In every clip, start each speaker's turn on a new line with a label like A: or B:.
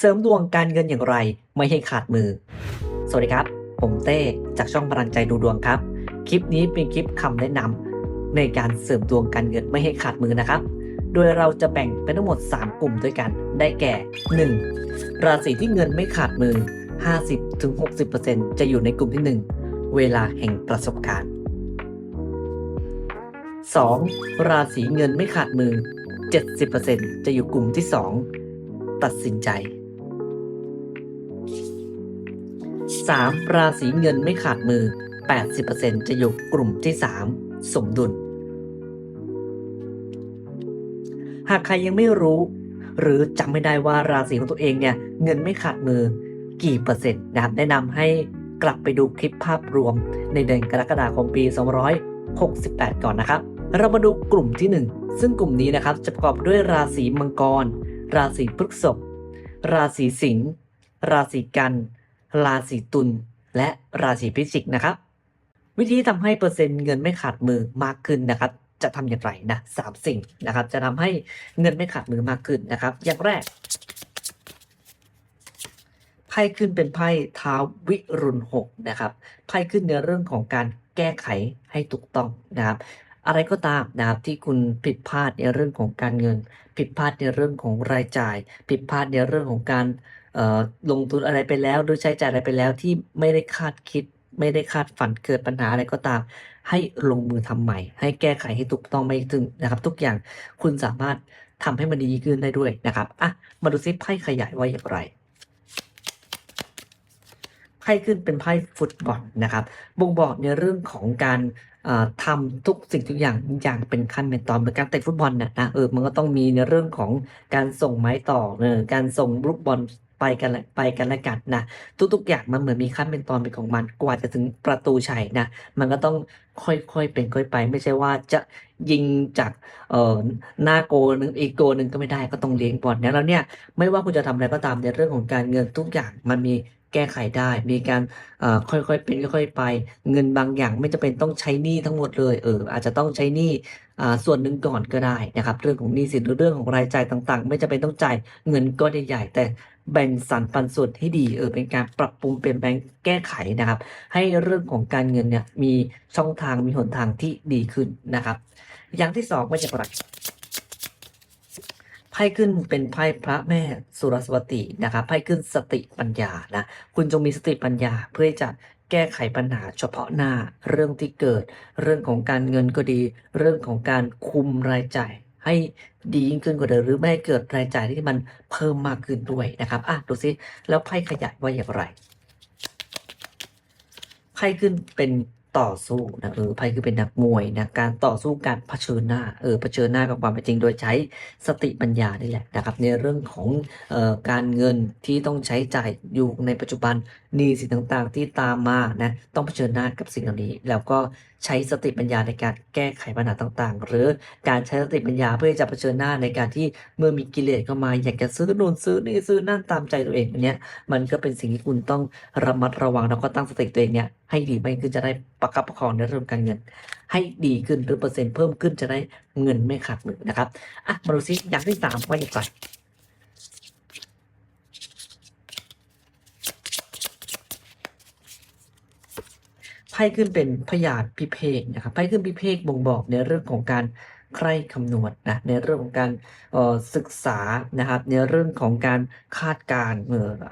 A: เสริมดวงการเงินอย่างไร ไม่ให้ขาดมือ สวัสดีครับ ผมเต้จากช่องพลังใจดูดวงครับ คลิปนี้เป็นคลิปคำแนะนำในการเสริมดวงการเงินไม่ให้ขาดมือนะครับ โดยเราจะแบ่งเป็นทั้งหมด 3 กลุ่มด้วยกัน ได้แก่ 1. ราศีที่เงินไม่ขาดมือ 50-60%จะอยู่ในกลุ่มที่ 1 เวลาแห่งประสบการณ์ 2. ราศีเงินไม่ขาดมือ 70%จะอยู่กลุ่มที่ 2 ตัดสินใจ 3. ราศีเงินไม่ขาดมือ 80%จะอยู่กลุ่มที่ 3 สมดุล หากใครยังไม่รู้ หรือจำไม่ได้ว่าราศีของตัวเองเนี่ย เงินไม่ขาดมือกี่เปอร์เซ็นต์นะครับแนะนำให้กลับไปดูคลิปภาพรวมในเดือนกรกฎาคมปี 268 ก่อนนะครับ เรามาดูกลุ่มที่ 1 ซึ่งกลุ่มนี้นะครับจะประกอบด้วยราศีมังกร ราศีพฤษภราศีสิงห์ราศีกัน ราศีตุลและราศีพิจิกนะครับ วิธีทำให้เปอร์เซ็นต์เงินไม่ขาดมือมากขึ้นนะครับ จะทำอย่างไรนะสามสิ่งนะครับ จะทำให้เงินไม่ขาดมือมากขึ้นนะครับ อย่างแรกไพ่ขึ้นเป็นไพ่ท้าวิรุณหกนะครับไพ่ขึ้นในเรื่องของการแก้ไขให้ถูกต้องนะครับอะไรก็ตามนะครับที่คุณผิดพลาดในเรื่องของการเงิน ผิดพลาดในเรื่องของรายจ่าย ผิดพลาดในเรื่องของการ เอ่อลงทุนอะไรไปแล้วหรือใช้จ่ายอะไรไปแล้วที่ไม่ได้คาดคิด ไม่ได้คาดฝันเกิดปัญหาอะไรก็ตาม ให้ลงมือทำใหม่ ให้แก้ไขให้ถูกต้องไม่ถึงนะครับ ทุกอย่างคุณสามารถทำให้มันดีขึ้นได้ด้วยนะครับอะมาดูซิไพ่ขยายว่าอย่างไรไพ่ขึ้นเป็นไพ่ฟุตบอลนะครับ บ่งบอกในเรื่องของการเอ่อทำทุกสิ่งทุกอย่างอย่างเป็นขั้นเป็นตอนเหมือนการเตะฟุตบอลนะนะเออมันก็ต้องมีในเรื่องของการส่งไม้ต่อเออการส่งลูกบอล ไปกันและไปกันและกันนะทุกๆอย่างมันเหมือนมีขั้นเป็นตอนเป็นของมันกว่าจะถึงประตูชัยนะ มันก็ต้องค่อยๆเป็นค่อยไป ไม่ใช่ว่าจะยิงจากเอ่อหน้าโกนึงอีกโกนึงก็ไม่ได้ก็ต้องเลี้ยงบอลเนี่ยแล้วเนี่ยไม่ว่าคุณจะทำอะไรก็ตามในเรื่องของการเงินทุกอย่างมันมี แก้ไขได้ มีการค่อยๆเป็นค่อยๆไป เงินบางอย่างไม่จำเป็นต้องใช้หนี้ทั้งหมดเลยเอออาจจะต้องใช้หนี้อ่ส่วนหนึ่งก่อนก็ได้นะครับ เรื่องของหนี้สินหรือเรื่องของรายจ่ายต่างๆ ไม่จำเป็นต้องจ่ายเงินก้อนใหญ่ๆแต่แบ่งสรรปันส่วนให้ดีเออเป็นการปรับปรุงเปลี่ยนแปลงแก้ไขนะครับ ให้เรื่องของการเงินเนี่ยมีช่องทางมีหนทางที่ดีขึ้นนะครับ อย่างที่สองไม่ใช่อะไรไพ่ขึ้นเป็นไพ่พระแม่สุรสวตีนะครับไพ่ขึ้นสติปัญญานะคุณจงมีสติปัญญาเพื่อจะแก้ไขปัญหาเฉพาะหน้าเรื่องที่เกิด เรื่องของการเงินก็ดี เรื่องของการคุมรายจ่ายให้ดียิ่งขึ้นกว่าเดิมหรือไม่ให้เกิดรายจ่ายที่มันเพิ่มมากขึ้นด้วยนะครับอะดูซิแล้วไพ่ขยายว่าอย่างไรไพ่ขึ้นเป็น ต่อสู้นะเออไพ่คือเป็นนักมวยนะการต่อสู้การเผชิญหน้าเออเผชิญหน้ากับความเป็นจริง โดยใช้สติปัญญานี่แหละนะครับในเรื่องของออการเงินที่ต้องใช้จ่ายอยู่ในปัจจุบันนี้สินต่างๆ ที่ตามมานะต้องเผชิญหน้ากับสิ่งเหล่านี้ แล้วก็ใช้สติปัญญาในการแก้ไขปัญหาต่างๆ หรือการใช้สติปัญญาเพื่อจะเผชิญหน้าในการที่เมื่อมีกิเลสเข้ามาอยากจะซื้อนู่นซื้อนี่ซื้อนั่นตามใจตัวเองอันเนี้ยมันก็เป็นสิ่งที่คุณต้องระมัดระวังแล้วก็ตั้งสติตัวเองเนี่ยให้ดีไม่ขึ้นจะได้ประคับประคองในเรื่องการเงิน ให้ดีขึ้นหรือเปอร์เซ็นต์เพิ่มขึ้นจะได้เงินไม่ขาดมือนะครับอะมาดูซิอย่างที่สามว่าอย่างไร พ่ขึ้นเป็นพยาธิพิเภกนะครับไพ่ขึ้นพิเภกบ่งบอกในเรื่องของการใคร่คำนวณนะในเรื่องของการออศึกษานะครับในเรื่องของการคาดการณ์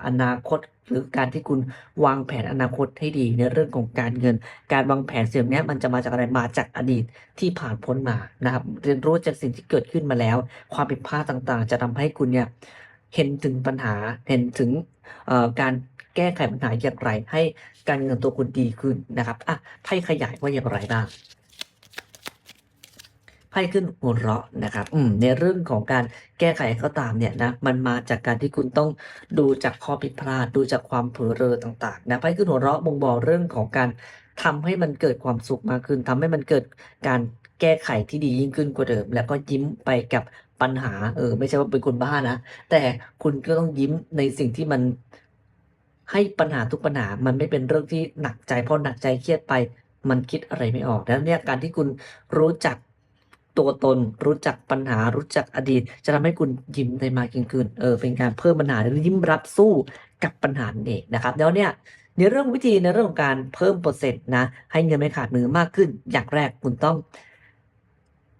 A: อนาคต หรือการที่คุณวางแผนอนาคตให้ดี ในเรื่องของการเงิน การวางแผนเสิ่ยงนี้มันจะมาจากอะไรมาจากอดีตที่ผ่านพ้นมานะครับเรียนรู้จากสิ่งที่เกิดขึ้นมาแล้ว ความผิดพลาดต่างๆ จะทำให้คุณเนี่ย เห็นถึงปัญหาเห็นถึงการแก้ไขปัญหาอย่างไร ให้การเงินตัวคุณดีขึ้นนะครับอะไพ่ขยายว่าอย่างไรบ้างไพ่ขึ้นหัวเราะนะครับอืมในเรื่องของการแก้ไขก็ตามเนี่ยนะ มันมาจากการที่คุณต้องดูจากข้อผิดพลาด ดูจากความเผลอเรอต่างๆนะไพ่ขึ้นหัวเราะบ่งบอกเรื่องของการทำให้มันเกิดความสุขมากขึ้นทำให้มันเกิดการแก้ไขที่ดียิ่งขึ้นกว่าเดิม แล้วก็ยิ้มไปกับ ปัญหา เออ ไม่ใช่ว่าเป็นคนบ้านะ แต่คุณก็ต้องยิ้มในสิ่งที่มันให้ปัญหาทุกปัญหา มันไม่เป็นเรื่องที่หนักใจเพราะหนักใจเครียดไป มันคิดอะไรไม่ออกแล้วเนี่ยการที่คุณรู้จักตัวตน รู้จักปัญหา รู้จักอดีต จะทำให้คุณยิ้มได้มากยิ่งขึ้น เออ เป็นการเพิ่มปัญหาหรือยิ้มรับสู้กับปัญหาเองนะครับ แล้วเนี่ยในเรื่องวิธีในเรื่องของการเพิ่มเปอร์เซ็นต์นะให้เงินไม่ขาดมือมากขึ้น อย่างแรกคุณต้อง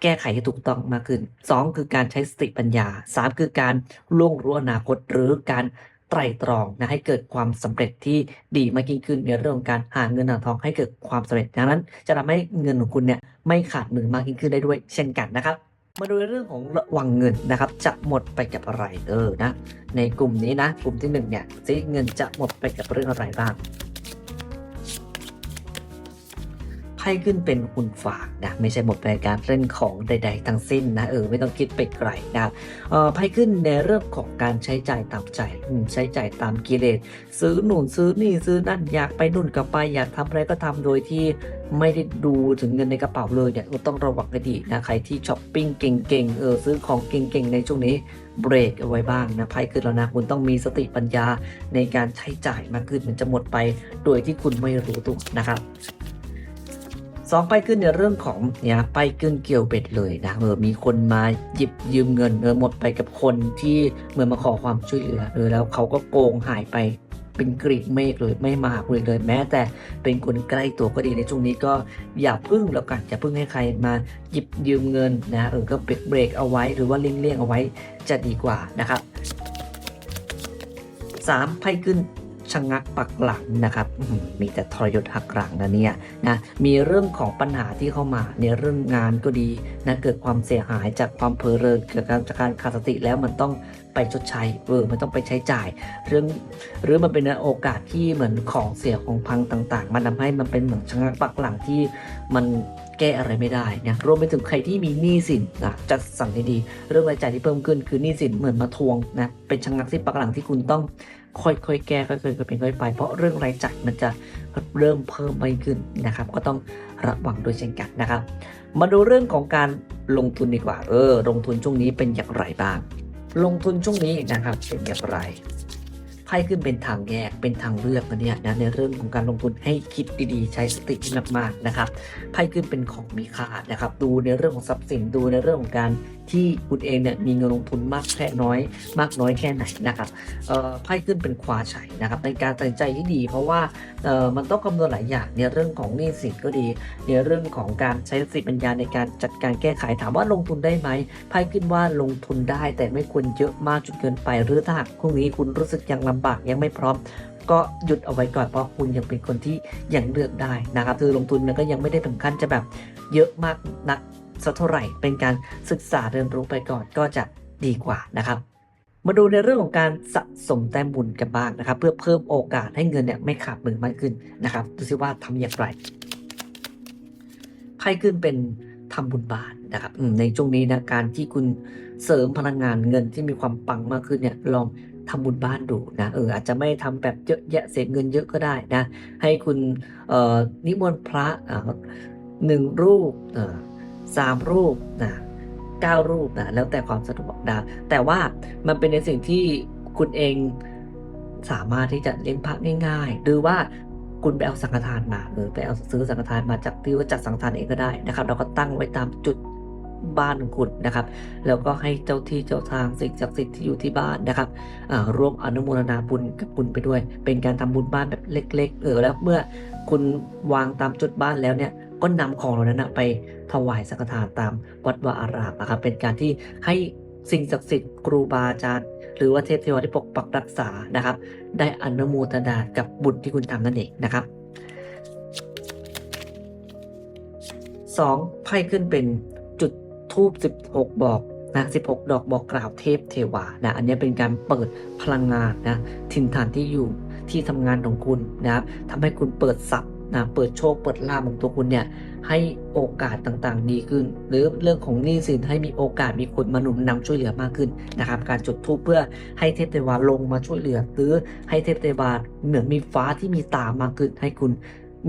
A: แก้ไขให้ถูกต้องมากขึ้น 2 คือการใช้สติปัญญา 3 คือการล่วงรู้อนาคตหรือการไตรตรองนะให้เกิดความสำเร็จที่ดีมากยิ่งขึ้นในเรื่องของการหาเงินหาทองให้เกิดความสำเร็จดังนั้น จะทำให้เงินของคุณเนี่ยไม่ขาดมือมากยิ่งขึ้นได้ด้วย เช่นกันนะครับ มาดูเรื่องของระวังเงินนะครับ จะหมดไปกับอะไรเออนะในกลุ่มนี้นะ กลุ่มที่หนึ่งเนี่ยซิเงินจะหมดไปกับเรื่องอะไรบ้าง ไพ่ขึ้นเป็นคุณฝากนะไม่ใช่หมดไปกับการเล่นของใด ๆ ทั้งสิ้นนะเออไม่ต้องคิดไปไกลนะเออไพ่ขึ้นในเรื่องของการใช้จ่ายตามใจใช้จ่ายตามกิเลสซื้อหนุนซื้อนี่ซื้อนั่นอยากไปนู่นก็ไปอยากทำอะไรก็ทำโดยที่ไม่ได้ดูถึงเงินในกระเป๋าเลยเนี่ยต้องระวังให้ดีนะใครที่ช้อปปิ้งเก่งๆเออซื้อของเก่งๆในช่วงนี้เบรกเอาไว้บ้างนะไพ่ขึ้นแล้วนะคุณต้องมีสติปัญญาในการใช้จ่ายมากขึ้นมันจะหมดไป โดยที่คุณไม่รู้ตัวนะครับ สองไปขึ้นในเรื่องของเนี่ยไปขึ้นเกี่ยวเบ็ดเลยนะเออมีคนมาหยิบยืมเงินเออหมดไปกับคนที่เหมือนมาขอความช่วยเหลือเออแล้วเขาก็โกงหายไปเป็นกรีบเมฆเลยไม่มาหาคุณเลยแม้แต่เป็นคนใกล้ตัวก็ดีในช่วงนี้ก็อย่าพึ่งแล้วกันอย่าพึ่งให้ใครมาหยิบยืมเงินนะเออก็เบรกเบรกเอาไว้หรือว่าเลี่ยงเลี่ยงเอาไว้จะดีกว่านะครับสามไพ่ขึ้น ชะงักปักหลังนะครับมีแต่ทรยศหักหลังนะเนี่ยนะมีเรื่องของปัญหาที่เข้ามาในเรื่องงานก็ดีนะเกิดความเสียหายจากความเพลิเรินเกิดการจากการขาดสติแล้วมันต้องไปชดใช้เออมันต้องไปใช้จ่าย เรื่องหรือมันเป็นโอกาสที่เหมือนของเสียของพังต่างๆ มันทำให้มันเป็นเหมือนชะงักปักหลังที่มันแก้อะไรไม่ได้นะรวมไปถึงใครที่มีหนี้สินนะจัดสั่งดีๆเรื่องรายจ่ายที่เพิ่มขึ้นคือหนี้สินเหมือนมาทวงนะเป็นชะงักที่ปักหลังที่คุณต้อง ค่อยๆ แก้ค่อยๆเป็นค่อยไป เพราะเรื่องรายจ่ายมันจะเริ่มเพิ่มมากขึ้นนะครับ ก็ต้องระวังด้วยเช่นกันนะครับ มาดูเรื่องของการลงทุนดีกว่า เออ ลงทุนช่วงนี้เป็นอย่างไรบ้าง ลงทุนช่วงนี้นะครับเป็นอย่างไรไพ่ขึ้นเป็นทางแยกเป็นทางเลือกนะเนี่ยนะในเรื่องของการลงทุนให้คิดดีๆ ใช้สติมากๆนะครับไพ่ขึ้นเป็นของมีค่านะครับ ดูในเรื่องของทรัพย์สินดูในเรื่องของการ ที่คุณเองเนี่ยมีเงินลงทุนมากแค่น้อย มากน้อยแค่ไหนนะครับไพ่ขึ้นเป็นควาชัยนะครับในการตัดสินใจที่ดี เพราะว่ามันต้องคำนวณหลายอย่างในเรื่องของหนี้สินก็ดี ในเรื่องของการใช้สติปัญญาในการจัดการแก้ไขถามว่าลงทุนได้ไหมไพ่ขึ้นว่าลงทุนได้ แต่ไม่ควรเยอะมากจนเกินไป หรือถ้าหากพรุ่งนี้คุณรู้สึกยังลำบากยังไม่พร้อมก็หยุดเอาไว้ก่อนเพราะคุณยังเป็นคนที่ยังเลือกได้นะครับคือลงทุนมันก็ยังไม่ได้ถึงขั้นจะแบบเยอะมากนัก สักเท่าไหร่เป็นการศึกษาเรียนรู้ไปก่อนก็จะดีกว่านะครับ มาดูในเรื่องของการสะสมแต้มบุญกันบ้างนะครับ เพื่อเพิ่มโอกาสให้เงินเนี่ยไม่ขาดมือมากขึ้นนะครับดูซิว่าทำอย่างไรไพ่ขึ้นเป็นทำบุญบาทนะครับในช่วงนี้นะการที่คุณเสริมพลังงานเงินที่มีความปังมากขึ้นเนี่ยลองทำบุญบ้านดูนะเอออาจจะไม่ทำแบบเยอะแยะเสียเงินเยอะก็ได้นะให้คุณนิมนต์พระหนึ่งรูป สามรูปนะเก้ารูปนะแล้วแต่ความสะดวกนะแต่ว่ามันเป็นในสิ่งที่คุณเองสามารถที่จะเลี้ยงพระง่ายๆ หรือว่าคุณไปเอาสังฆทานมาหรือไปเอาซื้อสังฆทานมาจากที่ว่าจัดสังฆทานเองก็ได้นะครับ เราก็ตั้งไว้ตามจุดบ้านของคุณนะครับ แล้วก็ให้เจ้าที่เจ้าทางสิ่งศักดิ์สิทธิ์ที่อยู่ที่บ้านนะครับร่วมอนุโมทนาบุญกับคุณไปด้วย เป็นการทำบุญบ้านแบบเล็ก ๆ เออแล้วเมื่อคุณวางตามจุดบ้านแล้วเนี่ย ก็นำของเหล่านั้นไปถวายสังฆทานตามวัดวาอารามนะครับ เป็นการที่ให้สิ่งศักดิ์สิทธิ์ครูบาอาจารย์หรือว่าเทพเทวาที่ปกปักรักษานะครับ ได้อนุโมทนากับบุญที่คุณทำนั่นเองนะครับสองไพ่ขึ้นเป็นจุดทูบ16 บอกนะ16 ดอกบอกกล่าวเทพเทวานะอันนี้เป็นการเปิดพลังงานนะถิ่นฐานที่อยู่ที่ทำงานของคุณนะครับทำให้คุณเปิดสับ นะเปิดโชค เปิดลาภของตัวคุณเนี่ย ให้โอกาสต่างๆ ดีขึ้น หรือเรื่องของหนี้สินให้มีโอกาสมีคนมาหนุนนำช่วยเหลือมากขึ้นนะครับ การจุดธูปเพื่อให้เทพเทวาลงมาช่วยเหลือ หรือให้เทพเทวาเหมือนมีฟ้าที่มีตามากขึ้นให้คุณ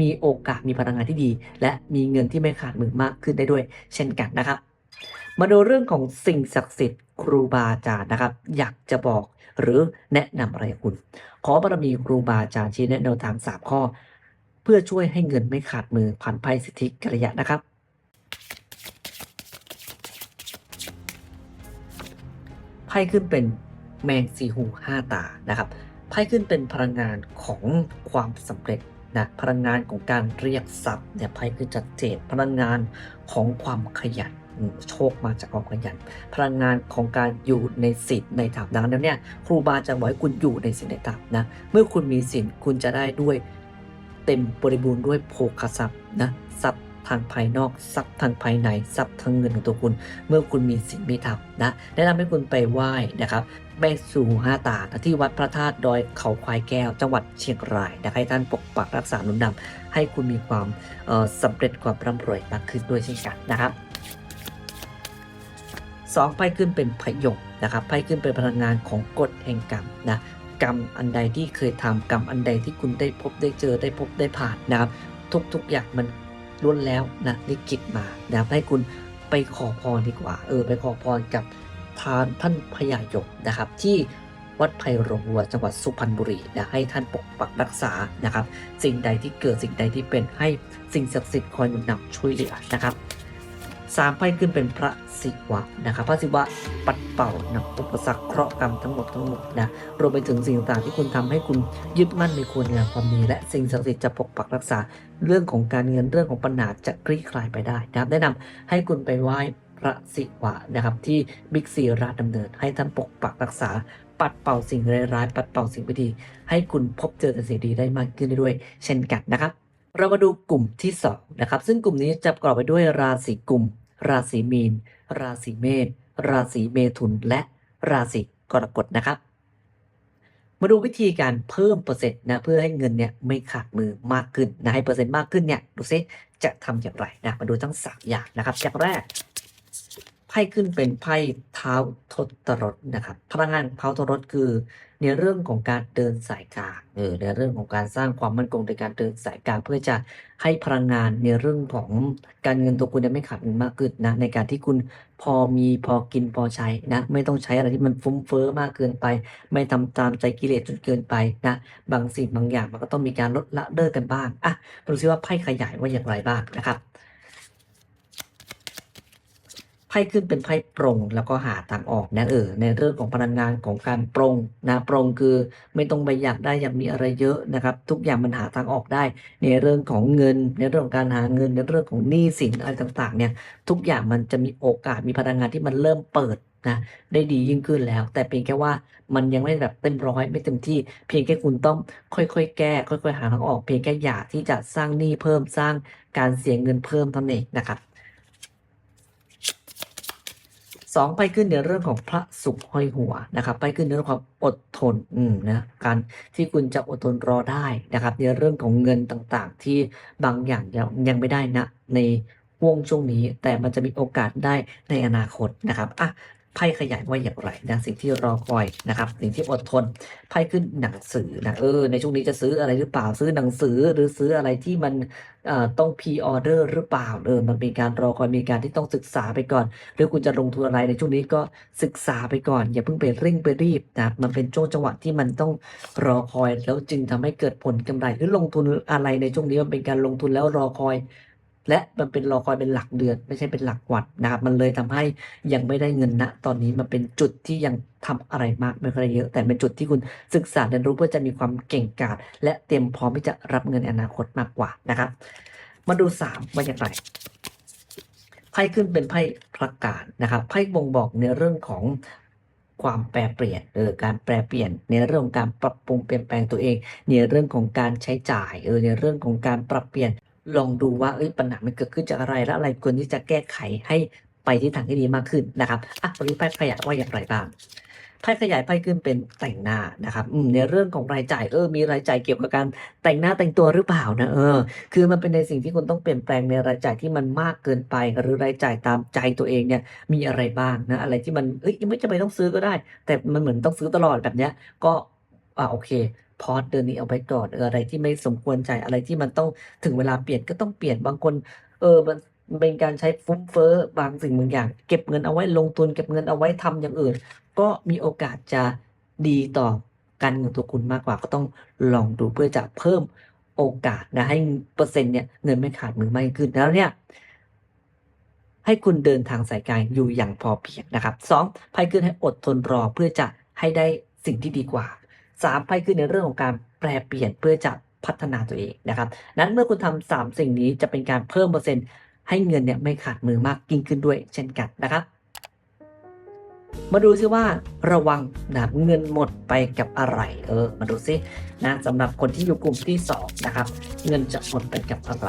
A: มีโอกาสมีพลังงานที่ดี และมีเงินที่ไม่ขาดมือมากขึ้นได้ด้วย เช่นกันนะครับ มาดูเรื่องของสิ่งศักดิ์สิทธิ์ครูบาอาจารย์นะครับ อยากจะบอกหรือแนะนำอะไรคุณ ขอบารมีครูบาอาจารย์ชี้แนะแนวทางสามข้อ พื่อช่วยให้เงินไม่ขาดมือผ่านไพ่สิทธิกระยะนะครับ ไพ่ขึ้นเป็นแมงสีหูห้าตานะครับไพ่ขึ้นเป็นพลังงานของความสำเร็จนะพลังงานของการเรียกทรัพย์เนี่ยไพ่คือจัดเจตพลังงานของความขยันโชคมาจากความขยัน พลังงานของการอยู่ในศีลในธรรมดังนั้นเนี่ยครูบาจะบอกให้คุณอยู่ในสิทธิ์ในธรรมนะเมื่อคุณมีสิทธิ์คุณจะได้ด้วย เต็มบริบูรณ์ด้วยโภคทรัพย์นะทรัพย์ทางภายนอกทรัพย์ทางภายในทรัพย์ทางเงินของตัวคุณ เมื่อคุณมีศีลมีธรรมนะแนะนำให้คุณไปไหว้นะครับแม่สู่ห้าตานะที่วัดพระธาตุดอยเขาควายแก้ว จังหวัดเชียงรายนะให้ท่านปกปักรักษาหนุนนำให้คุณมีความเอ่อสำเร็จความร่ำรวยมากขึ้นด้วยเช่นกันนะครับสองไพ่ขึ้นเป็นพยงนะครับไพ่ขึ้นเป็นพลังงานของกฎแห่งกรรมนะ กรรมอันใดที่เคยทำกรรมอันใดที่คุณได้พบได้เจอได้พบได้ผ่านนะครับ ทุกๆอย่างมันล้วนแล้วนะลิขิตมานะครับให้คุณไปขอพรดีกว่า เออ ไปขอพรกับทานท่านพญายมนะครับ ที่วัดไผ่โรงวัวจังหวัดสุพรรณบุรีนะให้ท่านปกปักรักษานะครับ สิ่งใดที่เกิดสิ่งใดที่เป็นให้สิ่งศักดิ์สิทธิ์คอยหนุนนำช่วยเหลือนะครับ สามไพ่ขึ้นเป็นพระศิวะนะครับพระศิวะปัดเป่านะอุปสรรคเคราะห์กรรมทั้งหมดทั้งหมดนะรวมไปถึงสิ่งต่างๆที่คุณทำให้คุณยึดมั่นในควรงามความดีและสิ่งศักดิ์สิทธิ์จะปกปักรักษาเรื่องของการเงินเรื่องของปัญหาจะคลี่คลายไปได้นะครับแนะนำให้คุณไปไหว้พระศิวะนะครับที่บิ๊กซีราชดำเนิน ให้ท่านปกปักรักษาปัดเป่าสิ่งร้ายๆปัดเป่าสิ่งไม่ดี ให้คุณพบเจอแต่สิ่งดีได้มากขึ้นด้วย เช่นกันนะครับ เรามาดูกลุ่มที่2นะครับซึ่งกลุ่มนี้จะประกอบไปด้วยราศีกุม ราศีมีน ราศีเมษ ราศีเมถุน และราศีกรกฎนะครับ มาดูวิธีการเพิ่มเปอร์เซ็นต์นะเพื่อให้เงินเนี่ยไม่ขาดมือมากขึ้นนะให้เปอร์เซ็นต์มากขึ้นเนี่ยดูซิจะทำอย่างไรนะมาดูทั้งสามอย่างนะครับอย่างแรก พ่ขึ้นเป็นไพ่เท้าทศรถนะครับ พลังงานเท้าทศรถคือ ในเรื่องของการเดินสายกลางเออในเรื่องของการสร้างความมั่นคงในการเดินสายกลางเพื่อจะให้พลังงานในเรื่องของการเงินตัวคุณไม่ขาดเงินมากขึ้นนะในการที่คุณพอมีพอกินพอใช้นะ ไม่ต้องใช้อะไรที่มันฟุ้งเฟ้อมากเกินไป ไม่ทำตามใจกิเลสจนเกินไปนะบางสิ่งบางอย่างมันก็ต้องมีการลดละเลิกกันบ้างอะดูซิว่าไพ่ขยายว่าอย่างไรบ้างนะครับ ไพ่ขึ้นเป็นไพ่ปรงแล้วก็หาทางออกนะเออในเรื่องของพลังงานของการปรงนะปรงคือไม่ต้องไปอยากได้อยากมีอะไรเยอะนะครับ ทุกอย่างมันหาทางออกได้ ในเรื่องของเงิน ในเรื่องของการหาเงิน ในเรื่องของหนี้สินอะไรต่างๆเนี่ยทุกอย่างมันจะมีโอกาสมีพลังงานที่มันเริ่มเปิดนะได้ดียิ่งขึ้นแล้ว แต่เพียงแค่ว่ามันยังไม่แบบเต็มร้อยไม่เต็มที่ เพียงแค่คุณต้องค่อยๆ แก้ ค่อย ๆ หาทางออก เพียงแค่อยากที่จะสร้างหนี้เพิ่มสร้างการเสียเงินเพิ่มเท่านั้นเองนะครับ สองไปขึ้นในเรื่องของพระสุขห้อยหัวนะครับ ไปขึ้นในเรื่องความอดทนอืมนะการที่คุณจะอดทนรอได้นะครับ ในเรื่องของเงินต่างๆ ที่บางอย่างยังยังไม่ได้นะในห่วงช่วงนี้แต่มันจะมีโอกาสได้ในอนาคตนะครับอะ ไพ่ขยายว่าอย่างไรนะสิ่งที่รอคอยนะครับ สิ่งที่อดทนไพ่ขึ้นหนังสือนะเออในช่วงนี้จะซื้ออะไรหรือเปล่าซื้อหนังสือหรือซื้ออะไรที่มันต้องพ r ออเดอร์หรือเปล่าเออมันมีการรอคอยมีการที่ต้องศึกษาไปก่อน หรือคุณจะลงทุนอะไรในช่วงนี้ก็ศึกษาไปก่อน อย่าเพิ่งไปเร่งไปรีบนะมันเป็นช่วงจังหวะที่มันต้องรอคอยแล้วจึงทำให้เกิดผลกำไรหรือลงทุนอะไรในช่วงนี้มันเป็นการลงทุนแล้วรอคอย และมันเป็นรอคอยเป็นหลักเดือน ไม่ใช่เป็นหลักวันนะครับมันเลยทำให้ยังไม่ได้เงินณตอนนี้มันเป็นจุดที่ยังทำอะไรมากไม่ค่อยได้เยอะ แต่เป็นจุดที่คุณศึกษาเรียนรู้เพื่อจะมีความเก่งกาจและเตรียมพร้อมที่จะรับเงินในอนาคตมากกว่านะครับ มาดูสามว่าอย่างไรไพ่ขึ้นเป็นไพ่ประกาศนะครับไพ่บ่งบอกในเรื่องของความแปรเปลี่ยนเออการแปรเปลี่ยน ในเรื่องการปรับปรุงเปลี่ยนแปลงตัวเอง ในเรื่องของการใช้จ่ายเออในเรื่องของการปรับเปลี่ยน ลองดูว่าเอ้ยปัญหามันเกิดขึ้นจากอะไรและอะไรควรที่จะแก้ไขให้ไปที่ทางที่ดีมากขึ้นนะครับอะวันนี้ไพ่ขยายว่าอย่างไรบ้างไพ่ขยายไพ่ขึ้นเป็นแต่งหน้านะครับในเรื่องของรายจ่ายเออมีรายจ่ายเกี่ยวกับการแต่งหน้าแต่งตัวหรือเปล่านะเออ คือมันเป็นในสิ่งที่คุณต้องเปลี่ยนแปลงในรายจ่ายที่มันมากเกินไป หรือรายจ่ายตามใจตัวเองเนี่ยมีอะไรบ้างนะอะไรที่มันเอ้ยยังไม่จำเป็นต้องซื้อก็ได้ แต่มันเหมือนต้องซื้อตลอดแบบเนี้ยก็อ่าโอเค พอสเดือนนี้เอาไว้ก่อนเอออะไรที่ไม่สมควรจ่ายอะไรที่มันต้องถึงเวลาเปลี่ยนก็ต้องเปลี่ยนบางคน เออมันเป็นการใช้ฟุ้งเฟ้อบางสิ่งบางอย่าง เก็บเงินเอาไว้ลงทุนเก็บเงินเอาไว้ทำอย่างอื่น ก็มีโอกาสจะดีต่อการเงินตัวคุณมากกว่าก็ต้องลองดูเพื่อจะเพิ่มโอกาสนะให้เปอร์เซ็นต์เนี่ยเงินไม่ขาดมือมากขึ้นแล้วเนี่ยให้คุณเดินทางสายกลางอยู่อย่างพอเพียงนะครับสองไพ่ขึ้นให้อดทนรอเพื่อจะให้ได้สิ่งที่ดีกว่า สามไพ่ขึ้นในเรื่องของการแปลเปลี่ยนเพื่อจะพัฒนาตัวเองนะครับนั้นเมื่อคุณทำสามสิ่งนี้จะเป็นการเพิ่มเปอร์เซ็นต์ให้เงินเนี่ยไม่ขาดมือมากยิ่งขึ้นด้วยเช่นกันนะครับ มาดูซิว่าระวังนะเงินหมดไปกับอะไรเออมาดูซินะสำหรับคนที่อยู่กลุ่มที่สองนะครับเงินจะหมดไปกับอะไร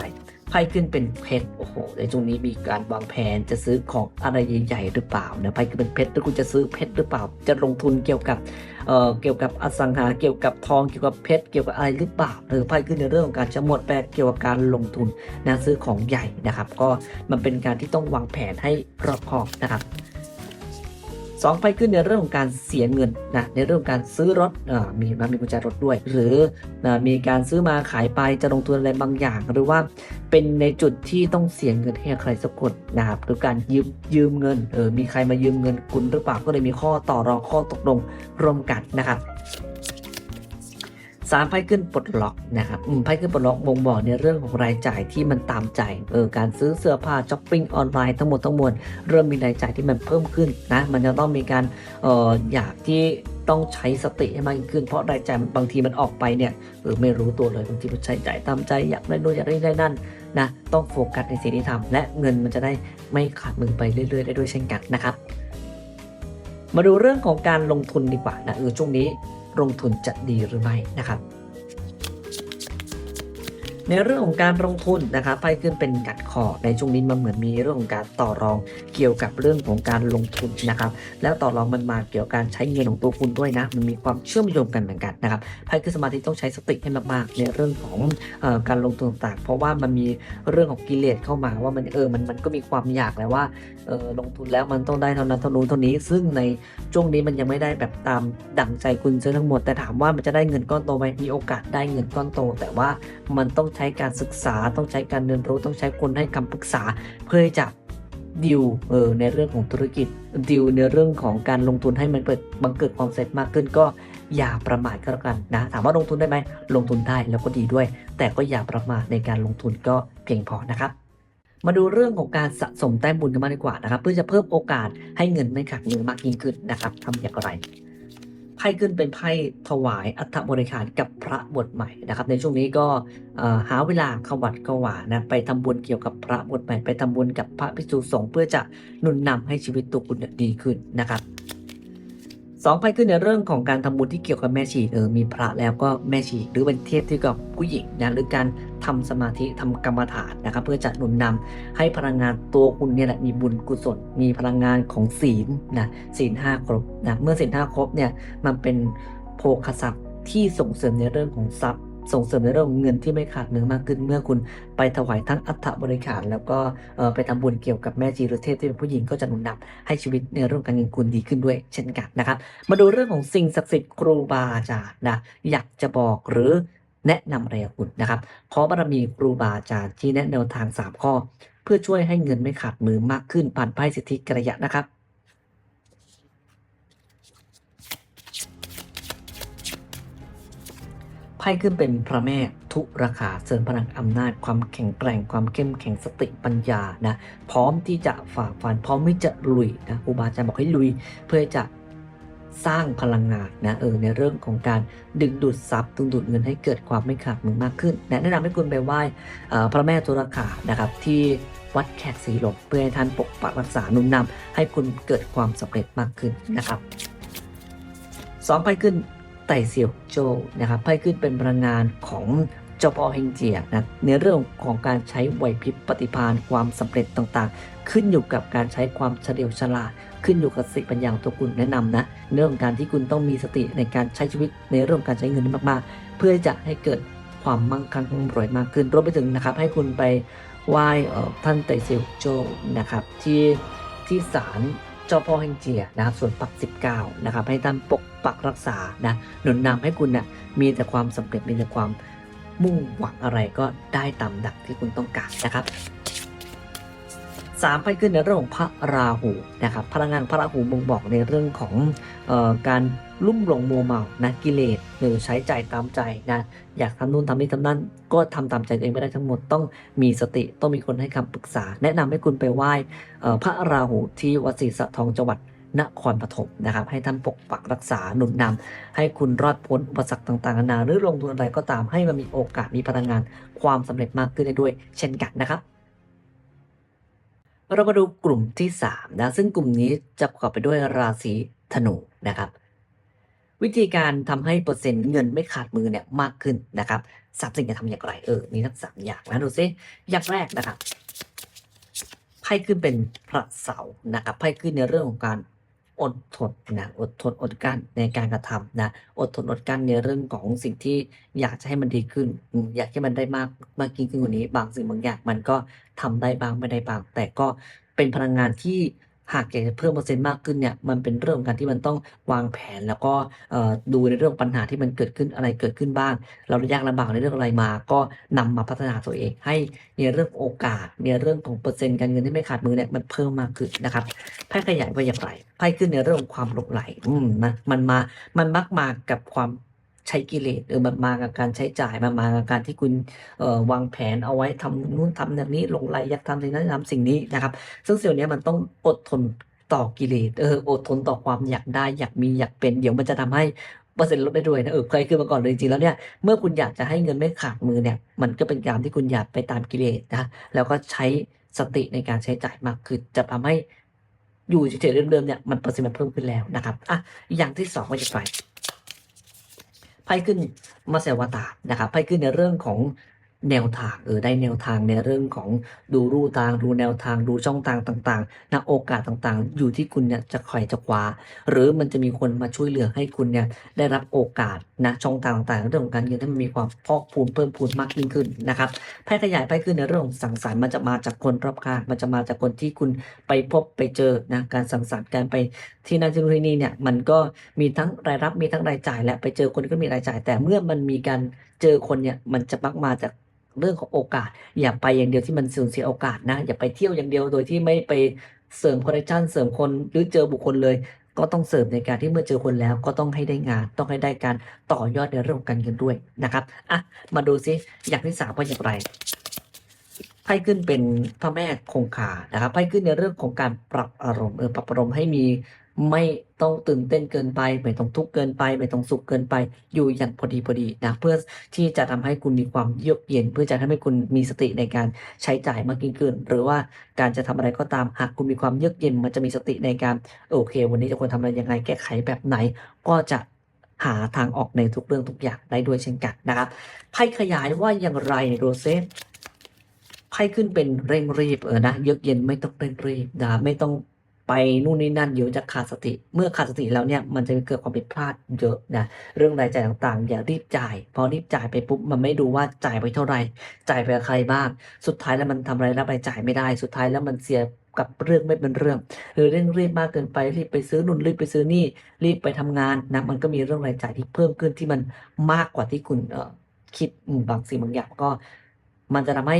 A: ไพ่ขึ้นเป็นเพชรโอ้โหในช่วงนี้มีการวางแผนจะซื้อของอะไรใหญ่ๆหรือเปล่าเนี่ยไพ่ขึ้นเป็นเพชรแล้วคุณจะซื้อเพชรหรือเปล่า จะลงทุนเกี่ยวกับเอ่อเกี่ยวกับอสังหาเกี่ยวกับทองเกี่ยวกับเพชรเกี่ยวกับอะไรหรือเปล่าหรือไพ่ขึ้นในเรื่องของการจะหมดแปลเกี่ยวกับการลงทุนนะซื้อของใหญ่นะครับ ก็มันเป็นการที่ต้องวางแผนให้รอบคอบนะครับ สองไปขึ้นในเรื่องของการเสียเงินนะในเรื่องการซื้อรถอ่ามีมันมีกุญแจรถด้วย หรือนะมีการซื้อมาขายไปจะลงทุนอะไรบางอย่าง หรือว่าเป็นในจุดที่ต้องเสียเงินให้ใครสักคนนะครับหรือการยืมยืมเงินเออมีใครมายืมเงินคุณหรือเปล่าก็เลยมีข้อต่อรองข้อตกลงร่วมกันนะครับ สามไพ่ขึ้นปลดล็อกนะครับอืมไพ่ขึ้นปลดล็อกบ่งบอกในเรื่องของรายจ่ายที่มันตามใจเออการซื้อเสื้อผ้าช้อปปิ้งออนไลน์ทั้งหมดทั้งมวลเริ่มมีรายจ่ายที่มันเพิ่มขึ้นนะมันจะต้องมีการเอออยากที่ต้องใช้สติให้มากยิ่งขึ้น เพราะรายจ่ายบางทีมันออกไปเนี่ยเออไม่รู้ตัวเลยบางทีมันใช้จ่ายตามใจอยากได้นู่นอยากได้ได้นั่นนะต้องโฟกัสในสิ่งที่ทำและเงินมันจะได้ไม่ขาดมือไปเรื่อยๆ ได้ด้วยเช่นกันนะครับ มาดูเรื่องของการลงทุนดีกว่านะเออช่วงนี้ ลงทุนจะดีหรือไม่นะครับในเรื่องของการลงทุนนะครับไพ่ขึ้นเป็นกัดคอในช่วงนี้มันเหมือนมีเรื่องของการต่อรองเกี่ยวกับเรื่องของการลงทุนนะครับ แล้วต่อรองมันมาเกี่ยวกับการใช้เงินของตัวคุณด้วยนะ มันมีความเชื่อมโยงกันเหมือนกันนะครับไพ่ขึ้นสมาธิต้องใช้สติให้มากๆในเรื่องของอการลงทุนต่างๆเพราะว่ามันมีเรื่องของกิเลสเข้ามาว่ามันเออมันมันก็มีความอยากแหละว่า เออลงทุนแล้วมันต้องได้เท่านั้นเท่านู้นเท่านี้ ซึ่งในช่วงนี้มันยังไม่ได้แบบตามดั่งใจคุณเสียทั้งหมด แต่ถามว่ามันจะได้เงินก้อนโตไหมมีโอกาสได้เงินก้อนโต แต่ว่ามันต้องใช้การศึกษาต้องใช้การเรียนรู้ต้องใช้คนให้คำปรึกษาเพื่อจะดิวเออในเรื่องของธุรกิจดิวในเรื่องของการลงทุนให้มันเปิดบังเกิดความเสร็จมากขึ้นก็อย่าประมาทก็แล้วกันนะ ถามว่าลงทุนได้ไหมลงทุนได้แล้วก็ดีด้วย แต่ก็อย่าประมาทในการลงทุนก็เพียงพอนะครับ มาดูเรื่องของการสะสมแต้มบุญกันมากดีกว่านะครับ เพื่อจะเพิ่มโอกาสให้เงินไม่ขาดมือมากยิ่งขึ้นนะครับทำอย่างไรไพ่ขึ้นเป็นไพ่ถวายอัฐบริการกับพระบทใหม่นะครับ ในช่วงนี้ก็หาเวลาขวัดขวานะไปทำบุญเกี่ยวกับพระบทใหม่ ไปทำบุญกับพระภิกษุสงฆ์เพื่อจะหนุนนำให้ชีวิตตัวคุณดีขึ้นนะครับ สองไปขึ้นในเรื่องของการทำบุญที่เกี่ยวกับแม่ชีเออมีพระแล้วก็แม่ชีหรือเป็นเทพที่กับผู้หญิงนะหรือการทำสมาธิทำกรรมฐานนะครับ เพื่อจะหนุนนำให้พลังงานตัวคุณเนี่ยแหละมีบุญกุศล มีพลังงานของศีลนะศีลห้าครบนะเมื่อศีลห้าครบเนี่ยมันเป็นโภคทรัพย์ที่ส่งเสริมในเรื่องของทรัพย์ ส่งเสริมในเรื่องเงินที่ไม่ขาดมือมากขึ้นเมื่อคุณไปถวายทั้งอัฐบริขาร แล้วก็ไปทำบุญเกี่ยวกับแม่จีรเทพที่เป็นผู้หญิงก็จะหนุนนำให้ชีวิตในเรื่องการเงินคุณดีขึ้นด้วย เช่นกันนะครับ มาดูเรื่องของสิ่งศักดิ์สิทธิ์ครูบาอาจารย์นะอยากจะบอกหรือแนะนำอะไรกับคุณนะครับขอบารมีครูบาอาจารย์ที่แนะแนวทาง 3 ข้อ เพื่อช่วยให้เงินไม่ขาดมือมากขึ้นผ่านไพ่สิทธิกระยะนะครับ ไพ่ขึ้นเป็นพระแม่ทุราคาเสริมพลังอำนาจความแข็งแกร่งความเข้มแข็งสติปัญญานะพร้อมที่จะฝ่าฟันพร้อมที่จะลุยนะครูบาอาจารย์บอกให้ลุย เพื่อจะสร้างพลังงานนะเออในเรื่องของการดึงดูดทรัพย์ดึงดูดเงินให้เกิดความไม่ขาดมือมากขึ้นนะแนะนำให้คุณไปไหว้พระแม่ทุราคานะครับที่วัดแขกศรีลมเพื่อให้ท่านปกปักรักษาหนุนนำให้คุณเกิดความสำเร็จมากขึ้นนะครับสองไพ่ขึ้น ไต่เสี่ยวโจวนะครับไพ่ขึ้นเป็นพลังงานของเจ้าพ่อเฮงเจียนะในเรื่องของการใช้ไหวพริบปฏิภาณความสำเร็จต่างๆ ขึ้นอยู่กับการใช้ความเฉลียวฉลาด ขึ้นอยู่กับสติปัญญาของตัวคุณแนะนำนะเรื่องของการที่คุณต้องมีสติในการใช้ชีวิตในเรื่องการใช้เงินมากๆ เพื่อจะให้เกิดความมั่งคั่งรวยมากขึ้นรวมไปถึงนะครับ ให้คุณไปไหว้ท่านไต่เซียวโจวนะครับที่ที่ศาลเจ้าพ่อแห่งเจียนะครับส่วนปัก 19นะครับให้ท่านปก ปักรักษานะหนุนนำให้คุณนะ่ะมีแต่ความสำเร็จมีแต่ความมุ่งหวังอะไรก็ได้ตามดังที่คุณต้องการนะครับสามไพ่ขึ้นในเรื่องของพระราหูนะครับพลังงานพระราหูบ่งบอกในเรื่องของออการลุ่มหลงมัวเมานะกิเลสหรือใช้ใจตามใจนะอยากทำนู่นทำนี่ทำนั่นก็ทำตามใจตัวเองไม่ได้ทั้งหมดต้องมีสติต้องมีคนให้คำปรึกษา แนะนำให้คุณไปไหว้พระราหูที่วัดศรีสะทองจังหวัด นครปฐมนะครับ ให้ท่านปกปักรักษาหนุนนำให้คุณรอดพ้นอุปสรรคต่างๆนานาหรือลงทุนอะไรก็ตามให้มันมีโอกาสมีพลังงานความสำเร็จมากขึ้นได้ด้วย เช่นกันนะครับ เรามาดูกลุ่มที่3นะซึ่งกลุ่มนี้จะประกอบไปด้วยราศีธนูนะครับวิธีการทำให้เปอร์เซ็นต์เงินไม่ขาดมือเนี่ยมากขึ้นนะครับสามสิ่งจะทำอย่างไรเออมีทั้งสามอย่างนะดูซิอย่างแรกนะครับไพ่ขึ้นเป็นพระเสานะครับไพ่ขึ้นในเรื่องของการ อดทนนะอดทนอดกลั้นในการกระทำนะอดทนอดกลั้นในเรื่องของสิ่งที่อยากจะให้มันดีขึ้น อยากให้มันได้มากมากยิ่งขึ้นกว่านี้ บางสิ่งบางอย่างมันก็ทำได้บ้างไม่ได้บ้างแต่ก็เป็นพลังงานที่ หากอยากจะเพิ่มเปอร์เซ็นต์มากขึ้นเนี่ยมันเป็นเรื่องของการที่มันต้องวางแผนแล้วก็ดูในเรื่องปัญหาที่มันเกิดขึ้นอะไรเกิดขึ้นบ้าง เรายากลำบากในเรื่องอะไรมา ก็นำมาพัฒนาตัวเอง ให้ในเรื่องโอกาสในเรื่องของเปอร์เซ็นต์การเงินที่ไม่ขาดมือเนี่ยมันเพิ่มมากขึ้นนะครับไพ่ขยายไปอย่างไรไพ่ขึ้นในเรื่องของความหลงไหลอืมนะมันมามันมักมากับความ ใช้กิเลสเออมันมากับการใช้จ่ายมันมากับการที่คุณเอ่อวางแผนเอาไว้ทำนู่นทำแบบนี้ลงไหลอยากทำสิ่งนั้นทำสิ่งนี้นะครับ ซึ่งสิ่งนี้มันต้องอดทนต่อกิเลสเอออดทนต่อความอยากได้อยากมีอยากเป็นเดี๋ยวมันจะทำให้เปอร์เซ็นต์ลดได้ด้วยนะเออเคยขึ้นมาก่อนเลยจริงๆแล้วเนี่ยเมื่อคุณอยากจะให้เงินไม่ขาดมือเนี่ยมันก็เป็นการที่คุณอยากไปตามกิเลสนะแล้วก็ใช้สติในการใช้จ่ายมากขึ้นจะทำให้อยู่เฉยๆเดิมๆเนี่ยมันเปอร์เซ็นต์มันเพิ่มขึ้นแล้วนะครับอะอย่างที่สองก็จะไป ไพ่ขึ้นมาเซวตานะครับไพ่ขึ้นในเรื่องของ แนวทางเออได้แนวทางในเรื่องของดูรูทางดูแนวทางดูช่องทางต่างๆนะโอกาสต่างๆ อยู่ที่คุณเนี่ยจะคอยจะคว้าหรือมันจะมีคนมาช่วยเหลือให้คุณเนี่ยได้รับโอกาสนะช่องทางต่างๆเรื่องของการเงินให้มันมีความพอกพูนเพิ่มพูนมากยิ่งขึ้นนะครับไพ่ขยายไปขึ้นในเรื่องของสังสรรค์มันจะมาจากคนรอบข้างมันจะมาจากคนที่คุณไปพบไปเจอนะการสังสรรค์การไปที่นั่นที่นู่นที่นี่เนี่ยมันก็มีทั้งรายรับมีทั้งรายจ่าย และไปเจอคนก็มีรายจ่าย แต่เมื่อมันมีการเจอคนเนี่ยมันจะมักมาจาก เรื่องของโอกาส อย่าไปอย่างเดียวที่มันสูญเสียโอกาสนะ อย่าไปเที่ยวอย่างเดียวโดยที่ไม่ไปเสริมคอนเนคชั่นเสริมคนหรือเจอบุคคลเลย ก็ต้องเสริมในการที่เมื่อเจอคนแล้วก็ต้องให้ได้งาน ต้องให้ได้การต่อยอดในเรื่องของการเงินด้วยนะครับอะมาดูซิอย่างที่สามว่าอย่างไรไพ่ขึ้นเป็นพระแม่คงคานะครับไพ่ขึ้นในเรื่องของการปรับอารมณ์เออปรับอารมณ์ให้มี ไม่ต้องตื่นเต้นเกินไป ไม่ต้องทุกข์เกินไป ไม่ต้องสุขเกินไป อยู่อย่างพอดีพอดีนะเพื่อที่จะทำให้คุณมีความเยือกเย็น เพื่อจะทำให้คุณมีสติในการใช้จ่ายมากยิ่งขึ้น หรือว่าการจะทำอะไรก็ตามหากคุณมีความเยือกเย็น มันจะมีสติในการโอเค วันนี้จะควรทำอะไรยังไงแก้ไขแบบไหน ก็จะหาทางออกในทุกเรื่องทุกอย่างได้ด้วยเช่นกันนะครับไพ่ขยายว่าอย่างไรโรเซฟไพ่ขึ้นเป็นเร่งรีบเออนะเยือกเย็นไม่ต้องเร่งรีบนะไม่ต้อง ไปนู่นนี่นั่นเดี๋ยวจะขาดสติ เมื่อขาดสติแล้วเนี่ยมันจะเกิดความผิดพลาดเยอะนะเรื่องรายจ่ายต่างๆ อย่ารีบจ่าย พอรีบจ่ายไปปุ๊บมันไม่ดูว่าจ่ายไปเท่าไหร่จ่ายไปกับใครบ้าง สุดท้ายแล้วมันทำอะไรรับรายจ่ายไม่ได้ สุดท้ายแล้วมันเสียกับเรื่องไม่เป็นเรื่อง หรือเร่งรีบมากเกินไปรีบไปซื้อนู่นรีบไปซื้อนี่รีบไปทำงานนะมันก็มีเรื่องรายจ่ายที่เพิ่มขึ้นที่มันมากกว่าที่คุณเออคิดบางสิ่งบางอย่างก็ มันจะทำให้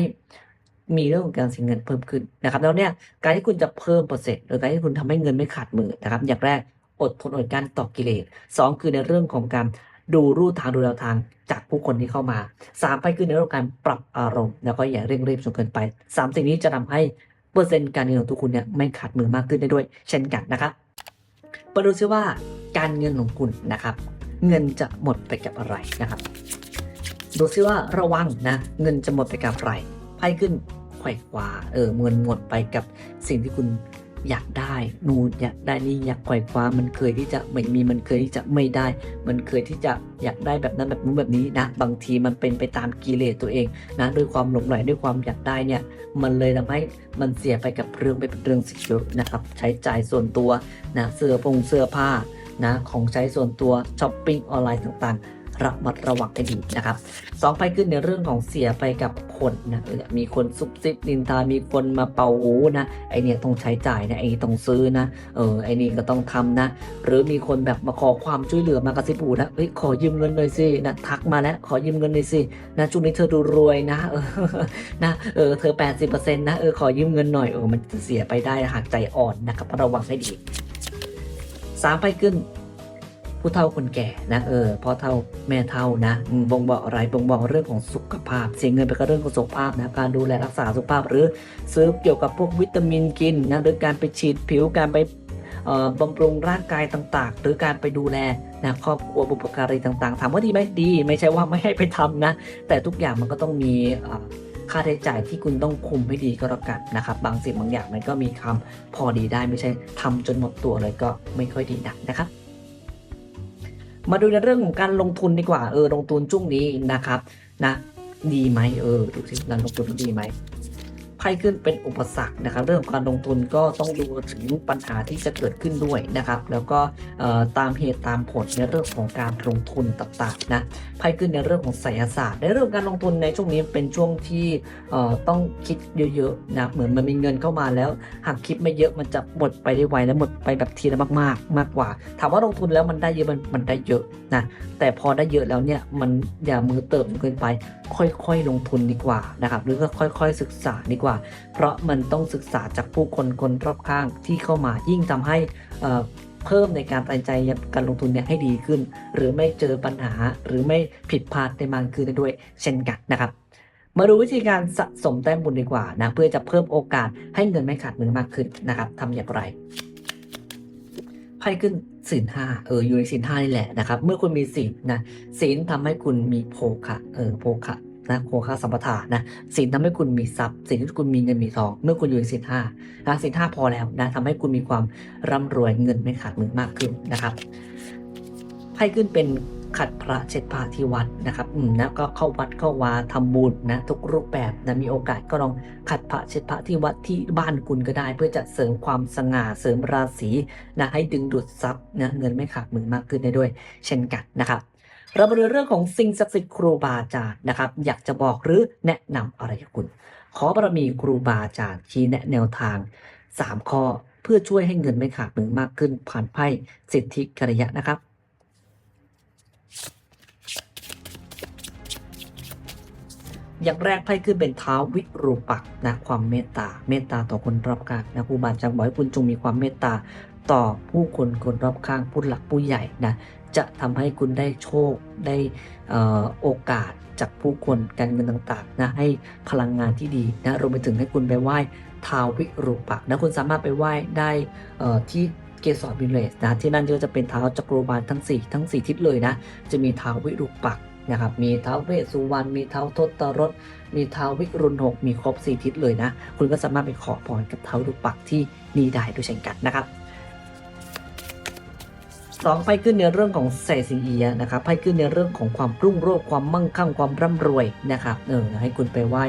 A: มีเรื่องของการเสียเงินเพิ่มขึ้นนะครับ แล้วเนี่ยการที่คุณจะเพิ่มเปอร์เซ็นต์หรือการที่คุณทำให้เงินไม่ขาดมือนะครับ อย่างแรกอดทนอดกลั้นต่อกิเลสสองคือในเรื่องของการดูรูทางดูแนวทางจากผู้คนที่เข้ามาสามไปคือในเรื่องการปรับอารมณ์ แล้วก็อย่าเร่งรีบจนเกินไปสามสิ่งนี้จะทำให้เปอร์เซ็นต์การเงินของทุกคุณเนี่ยไม่ขาดมือมากขึ้นได้ด้วย เช่นกันนะครับมาดูซิว่าการเงินของคุณนะครับ เงินจะหมดไปกับอะไรนะครับ ดูซิว่าระวังนะเงินจะหมดไปกับอะไรไพ่ขึ้น ไขว่คว้าเออเงินหมดไปกับสิ่งที่คุณอยากได้ นู่นอยากได้นี่อยากไขว่คว้ามันเคยที่จะไม่มีมันเคยที่จะไม่ได้ มันเคยที่จะอยากได้แบบนั้นแบบนู้นแบบนี้นะ บางทีมันเป็นไปตามกิเลสตัวเองนะด้วยความหลงไหลด้วยความอยากได้เนี่ย มันเลยทำให้มันเสียไปกับเรื่องไปเป็นเรื่องสิเยอะนะครับ ใช้จ่ายส่วนตัวนะเสื้อผงเสื้อผ้านะของใช้ส่วนตัวช้อปปิ้งออนไลน์ต่างๆ ระมัดระวังให้ดีนะครับสองไปขึ้นในเรื่องของเสียไปกับคนนะเออมีคนซุบซิบนินทา มีคนมาเป่าหูนะ ไอเนี่ยต้องใช้จ่ายนะ ไอนี่ต้องซื้อนะ เออ ไอนี่ก็ต้องทำนะ หรือมีคนแบบมาขอความช่วยเหลือมากระซิบหูนะเอ้ย ขอยืมเงินหน่อยสินะ ทักมาแล้ว ขอยืมเงินหน่อยสินะช่วงนี้เธอดูรวยนะ เออ นะ เออ เธอ 80%นะ เออ ขอยืมเงินหน่อย เออ มันจะเสียไปได้หากใจอ่อนนะครับระวังให้ดีสามไปขึ้น ผู้เฒ่าคนแก่นะเออพ่อเฒ่าแม่เฒ่านะบ่งบอกอะไรบ่งบอกเรื่องของสุขภาพ เสียเงินไปกับเรื่องของสุขภาพนะการดูแลรักษาสุขภาพ หรือซื้อเกี่ยวกับพวกวิตามินกินนะหรือการไปฉีดผิวการไปเอ่อบำรุงร่างกายต่างๆ หรือการไปดูแลนะครอบครัวบุปการีต่างๆถามว่าดีไหมดี ไม่ใช่ว่าไม่ให้ไปทำนะ แต่ทุกอย่างมันก็ต้องมีค่าใช้จ่ายที่คุณต้องคุมให้ดีก็แล้วกันนะครับ บางสิ่งบางอย่างมันก็มีคำพอดีได้ไม่ใช่ทำจนหมดตัวเลยก็ไม่ค่อยดีนักนะครับ มาดูในเรื่องของการลงทุนดีกว่าเออลงทุนช่วงนี้นะครับนะดีไหมเออดูสิการลงทุนดีไหม ไพ่ขึ้นเป็นอุปสรรคนะครับ เรื่องของการลงทุนก็ต้องดูถึงปัญหาที่จะเกิดขึ้นด้วยนะครับ แล้วก็ตามเหตุตามผลในเรื่องของการลงทุนต่างๆนะไพ่ขึ้นในเรื่องของไสยศาสตร์ในเรื่องการลงทุนในช่วงนี้เป็นช่วงที่ต้องคิดเยอะๆนะเหมือนมันมีเงินเข้ามาแล้วหากคิดไม่เยอะมันจะหมดไปได้ไวและหมดไปแบบทีละมากๆ มากกว่า ถามว่าลงทุนแล้วมันได้เยอะมมันได้เยอะนะแต่พอได้เยอะแล้วเนี่ยมันอย่ามือเติบเกินไป ค่อยๆลงทุนดีกว่านะครับหรือก็ค่อย ๆ ศึกษาดีกว่าเพราะมันต้องศึกษาจากผู้คนคนรอบข้างที่เข้ามายิ่งทำให้เพิ่มในการตัดสินใจการลงทุนเนี่ยให้ดีขึ้น หรือไม่เจอปัญหาหรือไม่ผิดพลาดในบางคืนด้วยเช่นกันนะครับมาดูวิธีการสะสมแต้มบุญดีกว่านะเพื่อจะเพิ่มโอกาสให้เงินไม่ขาดมือมากขึ้นนะครับทำอย่างไรไพ่ขึ้นศีลห้าเอออยู่ในศีลห้านี่แหละนะครับ เมื่อคุณมีศีลนะศีลทำให้คุณมีโภคะเออโภคะ นะโภคะสัมปทานนะศีลทำให้คุณมีทรัพย์ศีลที่คุณมีเงินมีทอง เมื่อคุณอยู่ในศีลห้านะศีลห้าพอแล้วนะทำให้คุณมีความร่ำรวยเงินไม่ขาดมือมากขึ้นนะครับไพ่ขึ้นเป็นขัดพระเช็ดพระที่วัดนะครับ อืมนะก็เข้าวัดเข้าวาทำบุญนะทุกรูปแบบนะมีโอกาสก็ลองขัดพระเช็ดพระที่วัดที่บ้านคุณก็ได้ เพื่อจะเสริมความสง่าเสริมราศีนะให้ดึงดูดทรัพย์นะเงินไม่ขาดมือมากขึ้นได้ด้วย เช่นกันนะครับ เรามาดูเรื่องของสิ่งศักดิ์สิทธิ์ครูบาอาจารย์นะครับ อยากจะบอกหรือแนะนำอะไรกับคุณ ขอบารมีครูบาอาจารย์ชี้แนะแนวทาง 3 ข้อเพื่อช่วยให้เงินไม่ขาดมือมากขึ้น ผ่านไพ่สิทธิกริยะนะครับอย่างแรกไพ่ขึ้นเป็นเท้าวิรูปักษ์นะความเมตตาเมตตาต่อคนรอบข้างนะครูบาอาจารย์บอกให้คุณจงมีความเมตตาต่อผู้คนคนรอบข้างผู้หลักผู้ใหญ่นะ จะทำให้คุณได้โชคได้โอกาสจากผู้คนการเงินต่างๆนะให้พลังงานที่ดีนะรวมไปถึงให้คุณไปไหว้ท้าววิรูปักษ์นะคุณสามารถไปไหว้ได้ที่เกสรวิลเลจนะที่นั่นก็จะเป็นท้าวจักรวาลทั้ง 4 ทั้ง 4 ทิศเลยนะ จะมีท้าววิรูปักษ์นะครับมีท้าวเวสุวรรณมีท้าวทศรถมีท้าววิรุณหกมีครบสี่ทิศเลยนะ คุณก็สามารถไปขอพรกับท้าววิรูปักษ์ที่นี่ได้ด้วยเช่นกันนะครับ สองไพ่ขึ้นในเรื่องของเศรษฐียนะครับไพ่ขึ้นในเรื่องของความรุ่งโรจน์ความมั่งคั่งความร่ำรวยนะครับเออให้คุณไปไหว้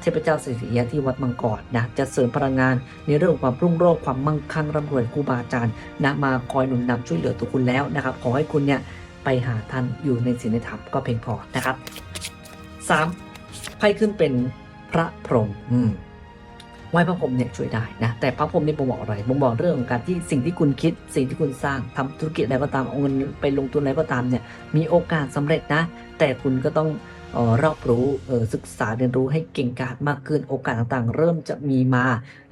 A: เทพเจ้าเศรษฐียที่วัดมังกรนะจะเสริมพลังงานในเรื่องของความรุ่งโรจน์ความมั่งคั่งร่ำรวยครูบาอาจารย์นะมาคอยหนุนนำช่วยเหลือตัวคุณแล้วนะครับขอให้คุณเนี่ยไปหาท่านอยู่ในศีลธรรมก็เพียงพอนะครับสามไพ่ขึ้นเป็นพระพรหมม ไหว้พระพรหมเนี่ยช่วยได้นะแต่พระพรหมนี่บ่งบอกอะไรบ่งบอกเรื่องของการที่สิ่งที่คุณคิด สิ่งที่คุณสร้างทำธุรกิจอะไรก็ตามเอาเงินไปลงทุนอะไรก็ตามเนี่ยมีโอกาสสำเร็จนะ แต่คุณก็ต้องออรอบรู้ศึกษาเรียนรู้ให้เก่งกาจมากขึ้นโอกาสต่างๆ เริ่มจะมีมา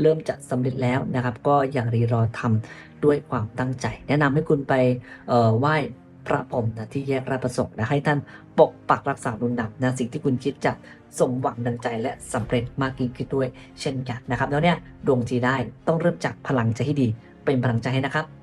A: เริ่มจะสำเร็จแล้วนะครับ ก็อย่ารีรอทำด้วยความตั้งใจ แนะนำให้คุณไปไหว้พระพรหมนะที่แยกราชประสงค์นะให้ท่านปกปักรักษาดุลนำนะสิ่งที่คุณคิดจะ สมหวังดังใจและสำเร็จมากยิ่งขึ้นด้วย เช่นกันนะครับ แล้วเนี่ยดวงจีได้ต้องเริ่มจากพลังใจให้ดี เป็นพลังใจให้นะครับ